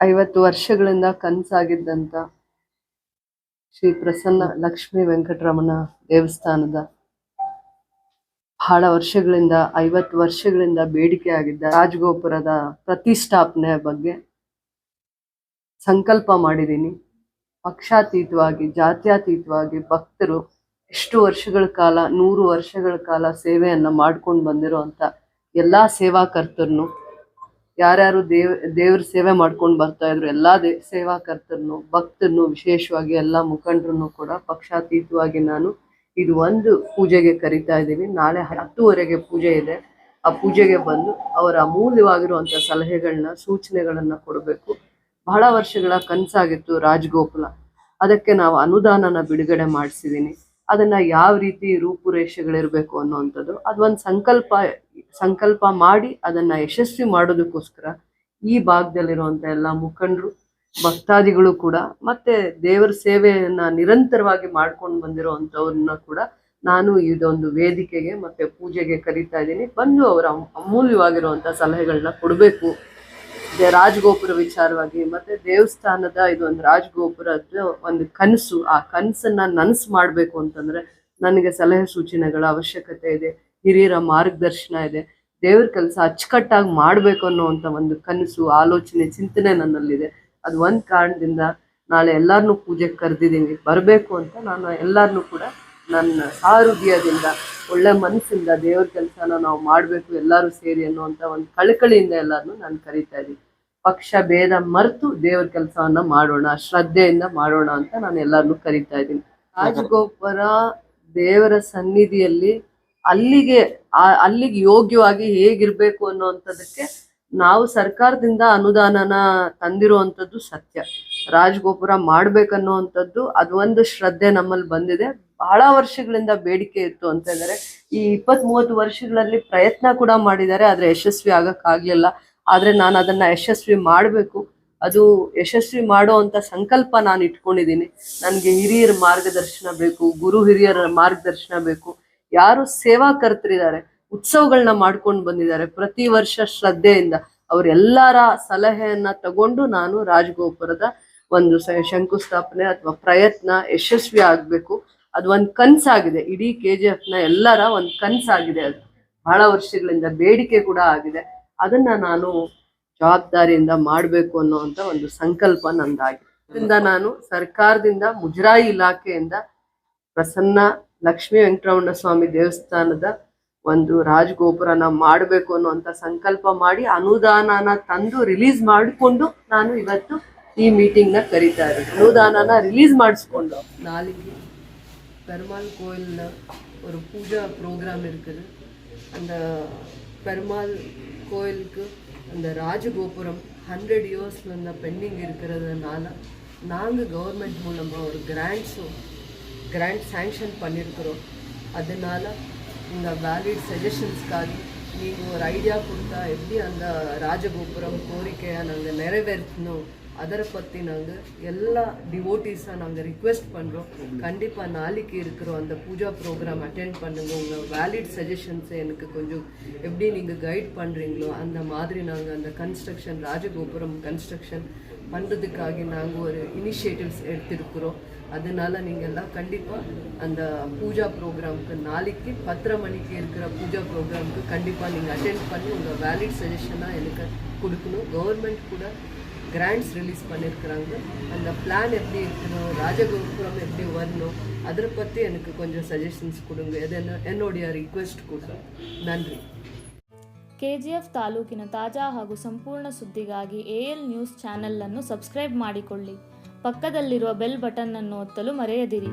ಐವತ್ತು ವರ್ಷಗಳಿಂದ ಕನಸಾಗಿದ್ದಂಥ ಶ್ರೀ ಪ್ರಸನ್ನ ಲಕ್ಷ್ಮೀ ವೆಂಕಟರಮಣ ದೇವಸ್ಥಾನದ ಬಹಳ ವರ್ಷಗಳಿಂದ, ಐವತ್ತು ವರ್ಷಗಳಿಂದ ಬೇಡಿಕೆ ಆಗಿದ್ದ ರಾಜಗೋಪುರದ ಪ್ರತಿಷ್ಠಾಪನೆ ಬಗ್ಗೆ ಸಂಕಲ್ಪ ಮಾಡಿದ್ದೀನಿ. ಪಕ್ಷಾತೀತವಾಗಿ, ಜಾತ್ಯಾತೀತವಾಗಿ ಭಕ್ತರು ಎಷ್ಟು ವರ್ಷಗಳ ಕಾಲ, ನೂರು ವರ್ಷಗಳ ಕಾಲ ಸೇವೆಯನ್ನು ಮಾಡ್ಕೊಂಡು ಬಂದಿರುವಂತ ಎಲ್ಲಾ ಸೇವಾಕರ್ತರನ್ನು ಯಾರ್ಯಾರು ದೇವ್, ದೇವ್ರ ಸೇವೆ ಮಾಡ್ಕೊಂಡು ಬರ್ತಾ ಇದ್ರು, ಎಲ್ಲಾ ದೇ, ಸೇವಾಕರ್ತರನ್ನು, ಭಕ್ತರನ್ನು ವಿಶೇಷವಾಗಿ ಎಲ್ಲ ಮುಖಂಡರನ್ನು ಕೂಡ ಪಕ್ಷಾತೀತವಾಗಿ ನಾನು ಇದು ಒಂದು ಪೂಜೆಗೆ ಕರಿತಾ ಇದ್ದೀನಿ. ನಾಳೆ ಹತ್ತುವರೆಗೆ ಪೂಜೆ ಇದೆ. ಆ ಪೂಜೆಗೆ ಬಂದು ಅವರ ಅಮೂಲ್ಯವಾಗಿರುವಂತ ಸಲಹೆಗಳನ್ನ, ಸೂಚನೆಗಳನ್ನ ಕೊಡಬೇಕು. ಬಹಳ ವರ್ಷಗಳ ಕನಸಾಗಿತ್ತು ರಾಜಗೋಕುಲ. ಅದಕ್ಕೆ ನಾವು ಅನುದಾನನ ಬಿಡುಗಡೆ ಮಾಡಿಸಿದೀನಿ. ಅದನ್ನ ಯಾವ ರೀತಿ ರೂಪುರೇಷೆಗಳಿರ್ಬೇಕು ಅನ್ನುವಂಥದ್ದು, ಅದೊಂದು ಸಂಕಲ್ಪ ಸಂಕಲ್ಪ ಮಾಡಿ ಅದನ್ನ ಯಶಸ್ವಿ ಮಾಡೋದಕ್ಕೋಸ್ಕರ ಈ ಭಾಗದಲ್ಲಿರುವಂತ ಎಲ್ಲ ಮುಖಂಡರು, ಭಕ್ತಾದಿಗಳು ಕೂಡ ಮತ್ತೆ ದೇವರ ಸೇವೆಯನ್ನ ನಿರಂತರವಾಗಿ ಮಾಡ್ಕೊಂಡು ಬಂದಿರುವಂತವ್ರನ್ನ ಕೂಡ ನಾನು ಇದೊಂದು ವೇದಿಕೆಗೆ ಮತ್ತೆ ಪೂಜೆಗೆ ಕರೀತಾ ಇದ್ದೀನಿ. ಬಂದು ಅವರ ಅಮೂಲ್ಯವಾಗಿರುವಂತ ಸಲಹೆಗಳನ್ನ ಕೊಡಬೇಕು. ರಾಜಗೋಪುರ ವಿಚಾರವಾಗಿ, ಮತ್ತೆ ದೇವಸ್ಥಾನದ ಇದೊಂದು ರಾಜಗೋಪುರದ ಒಂದು ಕನಸು. ಆ ಕನಸನ್ನ ನನಸು ಮಾಡ್ಬೇಕು ಅಂತಂದ್ರೆ ನನಗೆ ಸಲಹೆ ಸೂಚನೆಗಳ ಅವಶ್ಯಕತೆ ಇದೆ, ಹಿರಿಯರ ಮಾರ್ಗದರ್ಶನ ಇದೆ. ದೇವ್ರ ಕೆಲಸ ಅಚ್ಚುಕಟ್ಟಾಗಿ ಮಾಡ್ಬೇಕು ಅನ್ನುವಂತ ಒಂದು ಕನಸು, ಆಲೋಚನೆ, ಚಿಂತನೆ ನನ್ನಲ್ಲಿದೆ. ಅದು ಒಂದ್ ಕಾರಣದಿಂದ ನಾಳೆ ಎಲ್ಲಾರನ್ನೂ ಪೂಜೆಗೆ ಕರೆದಿದ್ದೀನಿ. ಬರಬೇಕು ಅಂತ ನಾನು ಎಲ್ಲರನ್ನೂ ಕೂಡ ನನ್ನ ಸಾಹೃದಯದಿಂದ ಒಳ್ಳೆ ಮನಸ್ಸಿಂದ ದೇವ್ರ ಕೆಲಸನ ನಾವು ಮಾಡಬೇಕು, ಎಲ್ಲರೂ ಸೇರಿ ಅನ್ನುವಂತ ಒಂದು ಕಳಕಳಿಯಿಂದ ಎಲ್ಲರನ್ನು ನಾನು ಕರೀತಾ ಇದ್ದೀನಿ. ಪಕ್ಷ, ಭೇದ ಮರೆತು ದೇವ್ರ ಕೆಲಸವನ್ನ ಮಾಡೋಣ, ಶ್ರದ್ಧೆಯಿಂದ ಮಾಡೋಣ ಅಂತ ನಾನು ಎಲ್ಲರನ್ನು ಕರೀತಾ ಇದ್ದೀನಿ. ರಾಜಗೋಪುರ ದೇವರ ಸನ್ನಿಧಿಯಲ್ಲಿ ಅಲ್ಲಿಗೆ ಅಲ್ಲಿಗೆ ಯೋಗ್ಯವಾಗಿ ಹೇಗಿರ್ಬೇಕು ಅನ್ನುವಂಥದ್ದಕ್ಕೆ ನಾವು ಸರ್ಕಾರದಿಂದ ಅನುದಾನನ ತಂದಿರುವಂಥದ್ದು ಸತ್ಯ. ರಾಜಗೋಪುರ ಮಾಡ್ಬೇಕನ್ನುವಂಥದ್ದು ಅದು ಒಂದು ಶ್ರದ್ಧೆ ನಮ್ಮಲ್ಲಿ ಬಂದಿದೆ. ಬಹಳ ವರ್ಷಗಳಿಂದ ಬೇಡಿಕೆ ಇತ್ತು ಅಂತ ಇದ್ದಾರೆ. ಈ ಇಪ್ಪತ್ ಮೂವತ್ತು ವರ್ಷಗಳಲ್ಲಿ ಪ್ರಯತ್ನ ಕೂಡ ಮಾಡಿದ್ದಾರೆ, ಆದ್ರೆ ಯಶಸ್ವಿ ಆಗಕ್ ಆಗ್ಲಿಲ್ಲ ಆದ್ರೆ ನಾನು ಅದನ್ನ ಯಶಸ್ವಿ ಮಾಡಬೇಕು. ಅದು ಯಶಸ್ವಿ ಮಾಡೋ ಅಂತ ಸಂಕಲ್ಪ ನಾನು ಇಟ್ಕೊಂಡಿದ್ದೀನಿ. ನನಗೆ ಹಿರಿಯರ ಮಾರ್ಗದರ್ಶನ ಬೇಕು, ಗುರು ಹಿರಿಯರ ಮಾರ್ಗದರ್ಶನ ಬೇಕು. ಯಾರು ಸೇವಾ ಕರ್ತರಿದ್ದಾರೆ ಉತ್ಸವಗಳನ್ನ ಮಾಡ್ಕೊಂಡು ಬಂದಿದ್ದಾರೆ ಪ್ರತಿ ವರ್ಷ ಶ್ರದ್ಧೆಯಿಂದ. ಅವರೆಲ್ಲರ ಸಲಹೆಯನ್ನ ತಗೊಂಡು ನಾನು ರಾಜಗೋಪುರದ ಒಂದು ಶಂಕುಸ್ಥಾಪನೆ ಅಥವಾ ಪ್ರಯತ್ನ ಯಶಸ್ವಿ ಆಗ್ಬೇಕು. ಅದು ಒಂದು ಕನಸಾಗಿದೆ. ಇಡೀ ಕೆ ಜಿ ಎಫ್ನ ಎಲ್ಲರ ಒಂದು ಕನ್ಸಾಗಿದೆ ಅದು. ಬಹಳ ವರ್ಷಗಳಿಂದ ಬೇಡಿಕೆ ಕೂಡ ಆಗಿದೆ. ಅದನ್ನ ನಾನು ಜವಾಬ್ದಾರಿಯಿಂದ ಮಾಡಬೇಕು ಅನ್ನುವಂತ ಒಂದು ಸಂಕಲ್ಪ ನಂದಾಗಿದೆ. ಅದರಿಂದ ನಾನು ಸರ್ಕಾರದಿಂದ ಮುಜರಾಯಿ ಇಲಾಖೆಯಿಂದ ಪ್ರಸನ್ನ ಲಕ್ಷ್ಮೀ ವೆಂಕಟರಮಣ ಸ್ವಾಮಿ ದೇವಸ್ಥಾನದ ಒಂದು ರಾಜಗೋಪುರನ ಮಾಡಬೇಕು ಅನ್ನುವಂತ ಸಂಕಲ್ಪ ಮಾಡಿ ಅನುದಾನನ ತಂದು ರಿಲೀಸ್ ಮಾಡಿಕೊಂಡು ನಾನು ಇವತ್ತು ಈ ಮೀಟಿಂಗ್ ನ ಕರೀತಾ ಇದ್ದೀನಿ ಅನುದಾನನ ರಿಲೀಸ್ ಮಾಡಿಸ್ಕೊಂಡು ನಾಳೆಗೆ பெருமாள் கோயிலில் ஒரு பூஜா ப்ரோக்ராம் இருக்குது அந்த பெருமாள் கோயிலுக்கு அந்த ராஜகோபுரம் ஹண்ட்ரட் இயர்ஸ்லேருந்து பெண்டிங் இருக்கிறதுனால நாங்கள் கவர்மெண்ட் மூலமாக ஒரு கிராண்ட்ஸும் கிராண்ட் சேங்ஷன் பண்ணியிருக்கிறோம் அதனால உங்கள் வேலிட் சஜஷன்ஸ்க்காக நீங்கள் ஒரு ஐடியா கொடுத்தா எப்படி அந்த ராஜகோபுரம் கோரிக்கையை நாங்கள் நிறைவேற்றணும் அதரை பற்றி நாங்கள் எல்லா டிவோட்டிஸாக நாங்கள் ரிக்வெஸ்ட் பண்ணுறோம் கண்டிப்பாக நாளைக்கு இருக்கிறோம் அந்த பூஜா ப்ரோக்ராம் அட்டென்ட் பண்ணுங்கள் உங்கள் வேலிட் சஜஷன்ஸை எனக்கு கொஞ்சம் எப்படி நீங்கள் கைட் பண்ணுறீங்களோ அந்த மாதிரி நாங்கள் அந்த கன்ஸ்ட்ரக்ஷன் ராஜகோபுரம் கன்ஸ்ட்ரக்ஷன் பண்ணுறதுக்காக நாங்கள் ஒரு இனிஷியேட்டிவ்ஸ் எடுத்திருக்கிறோம். அதனால நீங்கள் எல்லாம் கண்டிப்பாக அந்த பூஜா ப்ரோக்ராமுக்கு நாளைக்கு பத்தரை மணிக்கு இருக்கிற பூஜா ப்ரோக்ராம்க்கு கண்டிப்பாக நீங்கள் அட்டென்ட் பண்ணி உங்கள் வேலிட் சஜஷனாக எனக்கு கொடுக்கணும். கவர்மெண்ட் கூட கிராண்ட்ஸ் ரிலீஸ் பண்ணியிருக்கிறாங்க அந்த பிளான் எப்படி இருக்கணும் ராஜகோபுரம் எப்படி வரணும் அதை பற்றி எனக்கு கொஞ்சம் சஜஷன்ஸ் கொடுங்க இது என்ன என்னுடைய ரிக்வெஸ்ட் கூட நன்றி ಕೆಜಿಎಫ್ ತಾಲೂಕಿನ ತಾಜಾ ಹಾಗೂ ಸಂಪೂರ್ಣ ಸುದ್ದಿಗಾಗಿ ಎಎಲ್ ನ್ಯೂಸ್ ಚಾನೆಲ್ ಅನ್ನು ಸಬ್ಸ್ಕ್ರೈಬ್ ಮಾಡಿಕೊಳ್ಳಿ ಪಕ್ಕದಲ್ಲಿರುವ ಬೆಲ್ ಬಟನ್ ಅನ್ನು ಒತ್ತಲು ಮರೆಯದಿರಿ